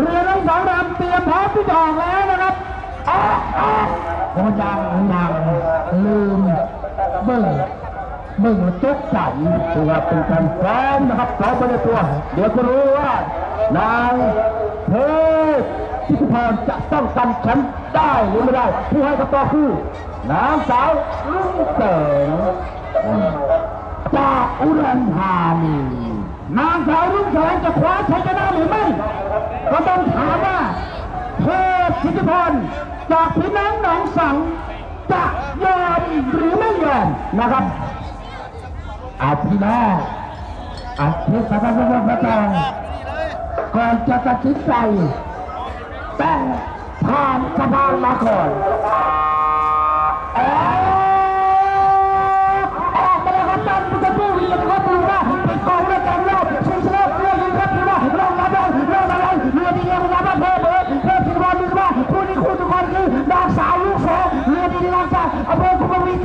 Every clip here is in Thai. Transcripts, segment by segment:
เรือทั้งสองลำเตรียมพร้อมที่จะออกแล้วนะครับออกออกโอ้ยังยังลืมเบิ่งเบิ่งแล้วตกใจคือว่าเป็นการแฟ้มนะครับเราไม่ได้ตัว เดี๋ยวจะรู้ว่านางเพชรทิพพรจะต้องกันแชมป์ได้หรือไม่ได้ ผู้ให้คำตอบคือนางสาวลุงเสริงจากอุดรธานีนางสาวรุ่งแสงจะคว้าชัยชนะหรือไม่ ก็ต้องถามว่าเทพธิติพร จากพี่น้องหนองสังจะยอมหรือไม่ยอมนะครับอาพี่น้องอาทิตย์พระพุทธพระเจ้าก่อนจะตัดสินใจแต่ผ่านสะพานมาก่อน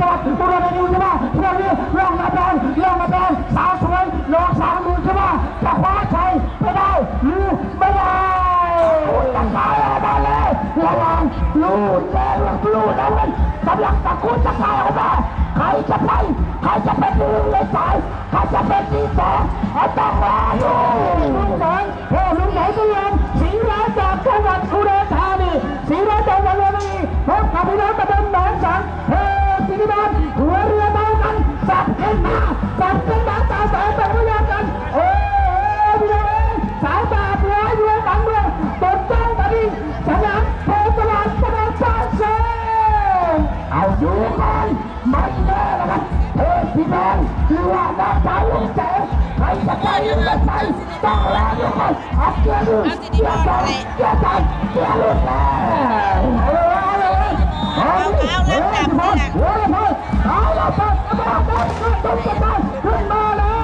ภอคุมวีจังหวัดอุดรธานีใช่ไหมเรือนี้ลงมาแดงลงมาแดงสาวสวยลงสาวมือใช่ไหมจะคว้าชัยไม่ได้หรือไม่ได้ตังสายออกมาเลยระวังลูดแดงลูดเอาเงินกำลังตะกุนจะพายออกมาใครจะไปใครจะเป็นหนึ่งในสายใครจะเป็นที่สองเอาต้องรออยู่ลุงแสงโอ้ลุงแสงตุลง องที่ว่านักไปของเจ๊ใครจะไปยังไงไปต้องลาเดี๋ยวก่อนอัพเกียร์หนึ่งเกียร์สองเกียร์สามเกียร์หลุดแล้วเอาเลยเอาเลยเอาเลยเอาเลยเอาเลยเอาเลยขึ้นมาแล้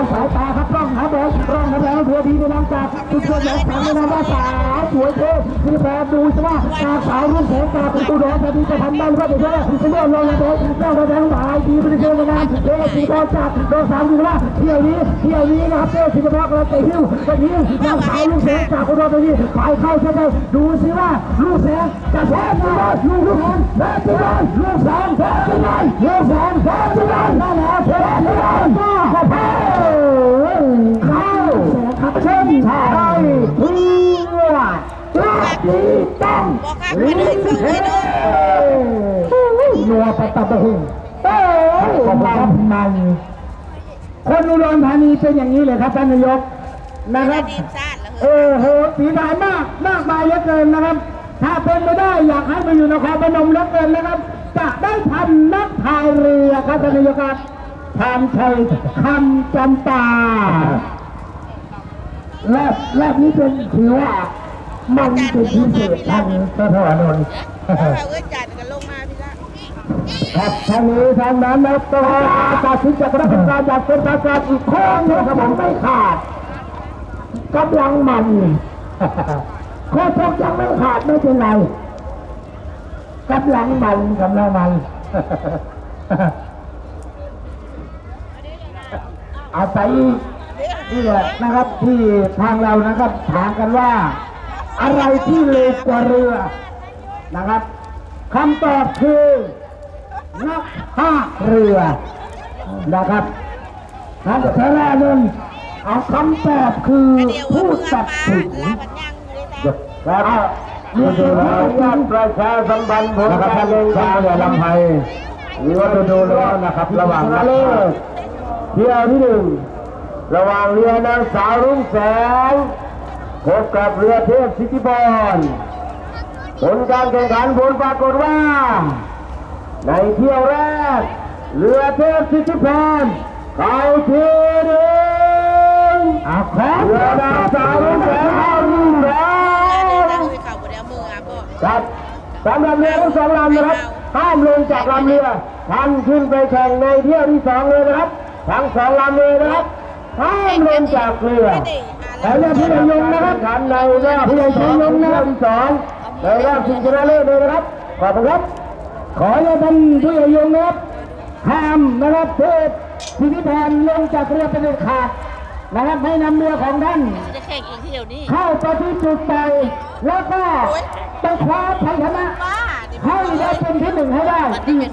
วสายตาครับร่องครับผมร่องครับแล้วเรือดีในน้ำจากทุกคนแล้วทำในะว่าสาวสวยเท่คือแบบดูใช่ไหตาขาวรุ่งแสงตาประตูแดงแบบนี้จะทำได้หรือเปล่าเดี๋ยวเพื่อนเพื่อนลองนะเด็กเล่าแดง เป็นเรื่องงานเรื่องสีบอลจากโดนสามอยู่ว่าเที่ยวนี้เที่ยวนี้นะครับเที่ยวสิบบอกเราจะหิ้วจะหิ้วนางสาวรุ่งแสงจากอุดรธานีไปเข้าใช่ไหมดูสิว่าลูกแสงจะแพ้ไหมลูกลูกแสงแพ้ไหมลูกแสงแพ้ไหมลูกแสงแพ้ไหมนั่นแหละแพ้ไหมก็แพ้เข้าขับเส้นไทยเพื่อราดีต้องบอกค่ะไปเลยเข้าไปเลยนัวปะตะบะหุง เอ้ยความมันคนอุดรธานีเป็นอย่างนี้เลยครับท่านนายกนะครับทีมชาติแล้วเออโหสีดานมากมากมายเหลือเกินนะครับ ถ้าเป็นไปได้อยากให้มาอยู่นครพนมเหลือเกินนะครับจะได้ทำนักพายเรือครับท่านนายกครับทำชัยคำจำปาแรกแรกนี้เป็นถือว่ามันเป็นพิเศษทางพระธรนนท์ ครับทางนี้ทางนั้นนะต้องตัดสินจากคณะกรรมการจากเป็นประกาศอีกข้อนะครับผมไม่ขาดกำลังมันข้อชกยังไม่ขาดไม่เป็นไรกำลังมันกำลังมันอาศัยนี่แหละนะครับที่ทางเรานะครับถามกันว่า อะไรที่เร็วกว่าเรือนะครับคำตอบคือ นักภาเรือนะครับนักเทระนนเอาคำตอบคือผู้ตัดสินลาบัญญังเลยแต่ครับนี่คือญาติประชาสัมพันธ์ผลการเล่นชารลำไพหรือว่าดูแล้วนะครับระหว่างนักเลิกเที่ยวที่หนึ่งระหว่างเรือนางสาวรุ่งแสงพบกับเรือเทพสิทธิพรผลการแข่งขันผลปรากฏว่า ในเที่ยวแรก เรือเทพสิทธิพรเข้าที่หนึ่งอาคอเรือนางสาวรุ่งแสงเข้าที่แรเดินกนั่งไปเข่าบนเอามืออะพ่อครับสำหรับเรือทั้งสองลำนะครับห้ามลงจากลำเรือทันขึ้นไปแข่งในเที่ยวที่สองเลยนะครับ ทั้งสองลำเลยนะครับห้ามลงจากเรือแต่เรือพี่ยงนะครับขันในรอบพี่ยงนะครับที่สองในรอบชิงชนะเลิศเลยนะครับขอบคุณครับ ขอให้ท่านผู้ใหญ่ยงนะครับห้ามนะครับเทพพิพิธภัณฑ์ลงจากเรือเป็นเด็ดขาดนะครับให้นำเรือของท่านแข่งอีกเที่ยวนี้เข้าไปที่จุดใจแล้วก็ต้องคว้าชัยชนะบ้าดิให้ได้เป็นที่หนึ่งให้ได้อีก